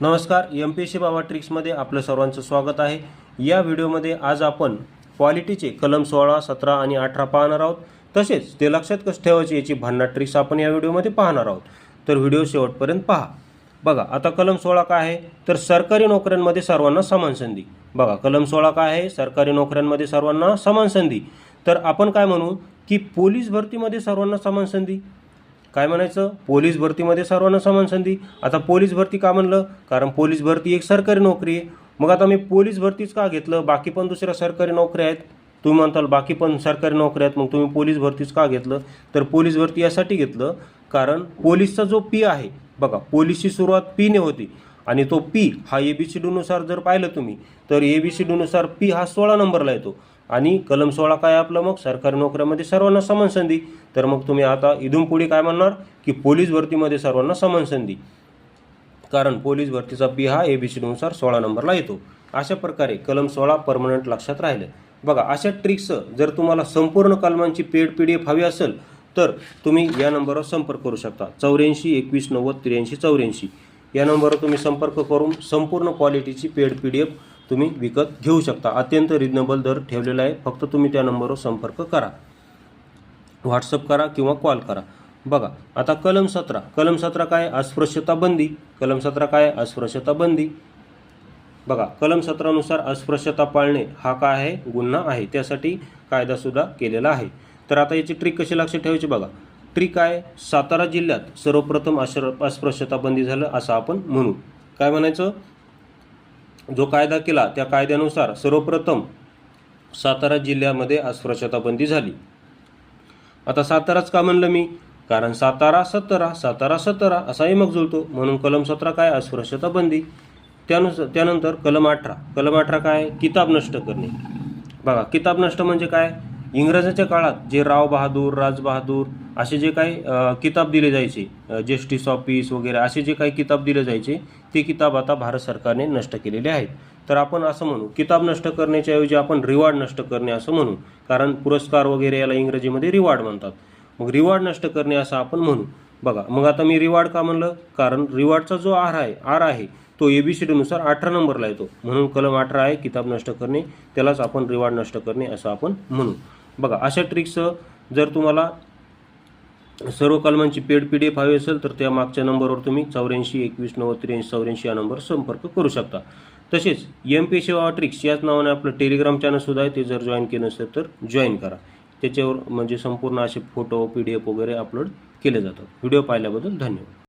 नमस्कार M P C बाबा ट्रिक्समध्ये आपलं सर्वांचं स्वागत आहे. या व्हिडिओमध्ये आज आपण क्वालिटीचे कलम सोळा सतरा आणि अठरा पाहणार आहोत. तसेच ते लक्षात कसं ठेवायचे याची भांडणा ट्रिक्स आपण या व्हिडिओमध्ये पाहणार आहोत. तर व्हिडिओ शेवटपर्यंत पहा. बघा आता कलम सोळा काय आहे? तर सरकारी नोकऱ्यांमध्ये सर्वांना समान संधी. बघा कलम सोळा काय आहे? सरकारी नोकऱ्यांमध्ये सर्वांना समान संधी. तर आपण काय म्हणू? की पोलीस भरतीमध्ये सर्वांना समान संधी? काय म्हणायचं? पोलीस भरतीमध्ये सर्वांना समान संधी. आता पोलीस भरती का म्हणलं? कारण पोलीस भरती एक सरकारी नोकरी आहे. मग आता मी पोलीस भरतीच का घेतलं? बाकी पण दुसऱ्या सरकारी नोकऱ्या आहेत. तुम्ही म्हणताल बाकी पण सरकारी नोकऱ्या आहेत. मग तुम्ही पोलीस भरतीच का घेतलं? तर पोलीस भरती यासाठी घेतलं कारण पोलीसचा जो पी आहे बघा पोलीसची सुरुवात पीने होती आणि तो पी हा ए बी सी डीनुसार जर पाहिलं तुम्ही तर ए बी सी डीनुसार पी हा सोळा नंबरला येतो. आणि कलम सोळा काय आपलं मग? सरकारी नोकऱ्यामध्ये सर्वांना समान संधी. तर मग तुम्ही आता इथून पुढे काय म्हणणार? की पोलीस भरतीमध्ये सर्वांना समान संधी. कारण पोलीस भरतीचा बी हा ए बी सी सोळा नंबरला येतो. अशा प्रकारे कलम सोळा परमनंट लक्षात राहिले. बघा अशा ट्रिक्स जर तुम्हाला संपूर्ण कलमांची पेड पी डी एफ हवी असेल तर तुम्ही या नंबरवर संपर्क करू शकता. चौऱ्याऐंशी एकवीस नव्वद त्र्याऐंशी चौऱ्याऐंशी. या नंबरवर तुम्ही संपर्क करून संपूर्ण क्वालिटीची पेड पी डी एफ तुम्ही विकत घेऊ शकता. अत्यंत रिजनेबल दर ठेवलेला आहे. फक्त तुम्ही त्या नंबरवर संपर्क करा. व्हॉट्सअप करा किंवा कॉल करा. बघा आता कलम सतरा. कलम सतरा काय? अस्पृश्यता बंदी. कलम सतरा काय? अस्पृश्यता बंदी. बघा कलम सतरानुसार अस्पृश्यता पाळणे हा काय आहे? गुन्हा आहे. त्यासाठी कायदासुद्धा केलेला आहे. तर आता याची ट्रिक कशी लक्षात ठेवायची बघा. ट्रिक आहे सातारा जिल्ह्यात सर्वप्रथम अश्र अस्पृश्यता बंदी झालं असं आपण म्हणू. काय म्हणायचं? जो कायदा केला त्या कायद्यानुसार सर्वप्रथम सातारा जिल्ह्यामध्ये अस्पृश्यता बंदी झाली. आता साताराच का म्हणलं मी? कारण सातारा सतरा सातारा सतरा असाही मग जुळतो. म्हणून कलम सतरा काय? अस्पृश्यता बंदी त्यानुसार त्यानंतर कलम अठरा. कलम अठरा काय? किताब नष्ट करणे. बघा किताब नष्ट म्हणजे काय? इंग्रजाच्या काळात जे राव बहादूर राजबहादूर असे जे काही किताब दिले जायचे अ, जस्टिस ऑफिस वगैरे असे जे काही किताब दिले जायचे ते किताब आता भारत सरकारने नष्ट केलेले आहेत. तर आपण असं म्हणू किताब नष्ट करण्याच्या ऐवजी आपण रिवॉर्ड नष्ट करणे असं म्हणू कारण पुरस्कार वगैरे याला इंग्रजीमध्ये रिवॉर्ड म्हणतात. मग रिवॉर्ड नष्ट करणे असं आपण म्हणू. बघा मग आता मी रिवॉर्ड का म्हणलं? कारण रिवॉर्डचा जो आर आहे आर आहे तो ए बी सी डीनुसार अठरा नंबरला येतो. म्हणून कलम अठरा आहे किताब नष्ट करणे त्यालाच आपण रिवॉर्ड नष्ट करणे असं आपण म्हणू. बघा अशा ट्रिक्स जर तुम्हाला सर्व कलमांची पेड पी डी एफ हवी असेल तर त्या मागच्या नंबरवर तुम्ही चौऱ्याऐंशी एकवीस नव्वद त्र्याऐंशी चौऱ्याऐंशी या नंबर संपर्क करू शकता. तसेच एम पी सेवा ट्रिक्स याच नावाने आपलं टेलिग्राम चॅनलसुद्धा आहे ते जर जॉईन केलं असेल तर जॉईन करा. त्याच्यावर म्हणजे संपूर्ण असे फोटो पी डी एफ वगैरे अपलोड केले जातात. व्हिडिओ पाहिल्याबद्दल धन्यवाद.